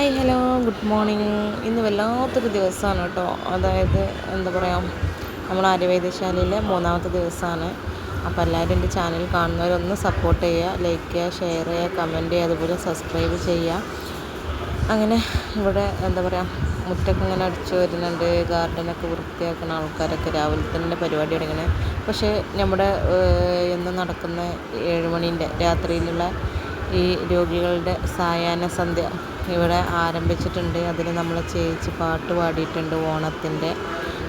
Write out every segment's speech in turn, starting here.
Hi hello good morning. ഇന്ന് വല്ലാത്തൊരു ദിവസമാണ് കേട്ടോ. അതായത് എന്താ പറയുക നമ്മൾ ആര്യവൈദ്യശാലയിലെ മൂന്നാമത്തെ ദിവസമാണ്. അപ്പോൾ എല്ലാവരും എന്റെ ചാനൽ കാണുന്നവരൊന്ന് സപ്പോർട്ട് ചെയ്യുക. ലൈക്ക് ചെയ്യുക ഷെയർ ചെയ്യുക കമന്റ് ചെയ്യുക അതുപോലെ സബ്സ്ക്രൈബ് ചെയ്യുക. അങ്ങനെ ഇവിടെ എന്താ പറയുക മുറ്റൊക്കെ ഇങ്ങനെ അടിച്ചു വരുന്നുണ്ട്. ഗാർഡനൊക്കെ വൃത്തിയാക്കുന്ന ആൾക്കാരൊക്കെ രാവിലെ തന്നെ പരിപാടി തുടങ്ങണേ പക്ഷേ നമ്മുടെ ഇന്ന് നടക്കുന്ന ഏഴുമണീന്റെ രാത്രിയിലുള്ള ഈ രോഗികളുടെ സായാഹ്ന സന്ധ്യ ഇവിടെ ആരംഭിച്ചിട്ടുണ്ട്. അതിൽ നമ്മൾ ചേച്ചി പാട്ട് പാടിയിട്ടുണ്ട് ഓണത്തിന്റെ.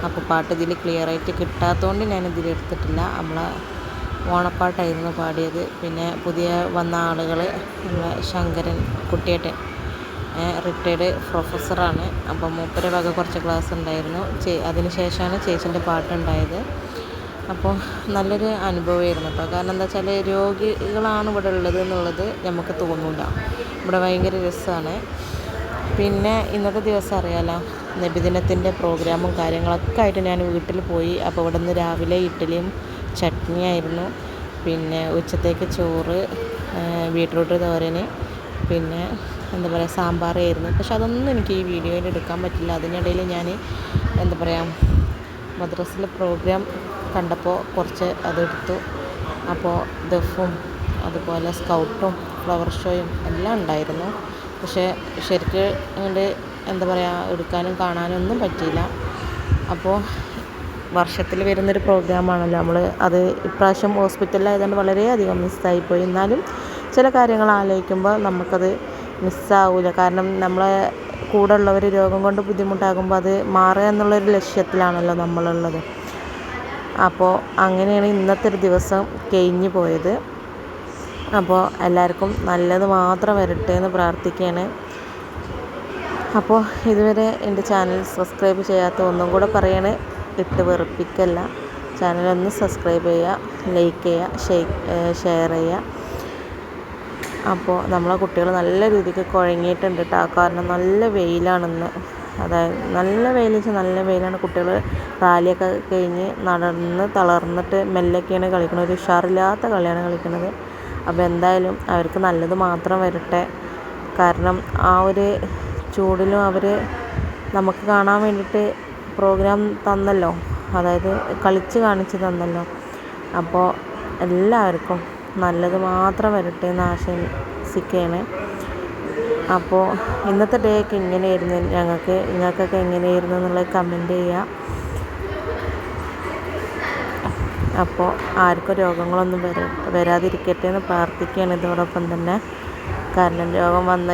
അപ്പോൾ പാട്ട് ഇതിൽ ക്ലിയറായിട്ട് കിട്ടാത്തതുകൊണ്ട് ഞാൻ ഇതിൽ എടുത്തിട്ടില്ല. നമ്മളെ ഓണപ്പാട്ടായിരുന്നു പാടിയത്. പിന്നെ പുതിയ വന്ന ആളുകൾ നമ്മളെ ശങ്കരൻ കുട്ടിയേട്ടൻ റിട്ടയർഡ് പ്രൊഫസറാണ് അപ്പോൾ മൂപ്പര വക കുറച്ച് ക്ലാസ് ഉണ്ടായിരുന്നു. ചേ അതിന് ശേഷമാണ് ചേച്ചിന്റെ പാട്ടുണ്ടായത്. അപ്പോൾ നല്ലൊരു അനുഭവമായിരുന്നു കേട്ടോ. കാരണം എന്താ വെച്ചാൽ രോഗികളാണ് ഇവിടെ ഉള്ളത് എന്നുള്ളത് നമുക്ക് തോന്നില്ല ഇവിടെ ഭയങ്കര രസമാണ്. പിന്നെ ഇന്നത്തെ ദിവസം അറിയാലോ നബിദിനത്തിന്റെ പ്രോഗ്രാമും കാര്യങ്ങളൊക്കെ ആയിട്ട് ഞാൻ വീട്ടിൽ പോയി. അപ്പോൾ ഇവിടെ നിന്ന് രാവിലെ ഇഡ്ഡലിയും ചട്നിയായിരുന്നു പിന്നെ ഉച്ചത്തേക്ക് ചോറ് ബീട്രൂട്ട് തോരന് പിന്നെ എന്താ പറയുക സാമ്പാറായിരുന്നു പക്ഷെ അതൊന്നും എനിക്ക് ഈ വീഡിയോയിൽ എടുക്കാൻ പറ്റില്ല. അതിനിടയിൽ ഞാൻ എന്താ പറയുക മദ്രസിലെ പ്രോഗ്രാം കണ്ടപ്പോൾ കുറച്ച് അതെടുത്തു. അപ്പോൾ ദഫും അതുപോലെ സ്കൗട്ടും ഫ്ലവർ ഷോയും എല്ലാം ഉണ്ടായിരുന്നു. പക്ഷേ ശരിക്ക് അങ്ങോട്ട് എന്താ പറയുക എടുക്കാനും കാണാനും ഒന്നും പറ്റിയില്ല. അപ്പോൾ വർഷത്തിൽ വരുന്നൊരു പ്രോഗ്രാമാണല്ലോ നമ്മൾ അത് ഇപ്രാവശ്യം ഹോസ്പിറ്റലിലായതുകൊണ്ട് വളരെയധികം മിസ്സായിപ്പോയി എന്നാലും ചില കാര്യങ്ങൾ ആലോചിക്കുമ്പോൾ നമുക്കത് മിസ്സാവില്ല കാരണം നമ്മളെ കൂടെ ഉള്ളവർ രോഗം കൊണ്ട് ബുദ്ധിമുട്ടാകുമ്പോൾ അത് മാറുക എന്നുള്ളൊരു ലക്ഷ്യത്തിലാണല്ലോ നമ്മളുള്ളത്. അപ്പോൾ അങ്ങനെയാണ് ഇന്നത്തെ ഒരു ദിവസം കഴിഞ്ഞു പോയത്. അപ്പോൾ എല്ലാവർക്കും നല്ലത് മാത്രം വരട്ടെ എന്ന് പ്രാർത്ഥിക്കുകയാണ്. അപ്പോൾ ഇതുവരെ എന്റെ ചാനൽ സബ്സ്ക്രൈബ് ചെയ്യാത്ത ഒന്നും കൂടെ പറയണേ ഇട്ട് വെറുപ്പിക്കല്ല. ചാനലൊന്ന് സബ്സ്ക്രൈബ് ചെയ്യുക ലൈക്ക് ചെയ്യുക ഷെയർ ചെയ്യുക. അപ്പോൾ നമ്മളെ കുട്ടികൾ നല്ല രീതിക്ക് കുഴങ്ങിയിട്ടുണ്ട് കേട്ടോ കാരണം നല്ല വെയിലാണിന്ന്. അതായത് നല്ല വെയിൽ വെച്ചാൽ നല്ല വെയിലാണ് കുട്ടികൾ റാലിയൊക്കെ കഴിഞ്ഞ് നടന്ന് തളർന്നിട്ട് മെല്ലൊക്കെയാണ് കളിക്കുന്നത്. ഒരു ഉഷാറില്ലാത്ത കളിയാണ് കളിക്കുന്നത്. അപ്പോൾ എന്തായാലും അവർക്ക് നല്ലത് മാത്രം വരട്ടെ. കാരണം ആ ഒരു ചൂടിലും അവർ നമുക്ക് കാണാൻ വേണ്ടിയിട്ട് പ്രോഗ്രാം തന്നല്ലോ. അതായത് കളിച്ച് കാണിച്ച് തന്നല്ലോ. അപ്പോൾ എല്ലാവർക്കും നല്ലത് മാത്രം വരട്ടെ എന്ന് ആശംസിക്കുകയാണ്. അപ്പോൾ ഇന്നത്തെ ഡേ ഒക്കെ ഇങ്ങനെയായിരുന്നു. ഞങ്ങൾക്ക് നിങ്ങൾക്കൊക്കെ എങ്ങനെയായിരുന്നു എന്നുള്ളത് കമന്റ് ചെയ്യുക അപ്പോൾ ആർക്കും രോഗങ്ങളൊന്നും വര വരാതിരിക്കട്ടെ എന്ന് പ്രാർത്ഥിക്കുകയാണ്. ഇതോടൊപ്പം തന്നെ കാരണം രോഗം വന്ന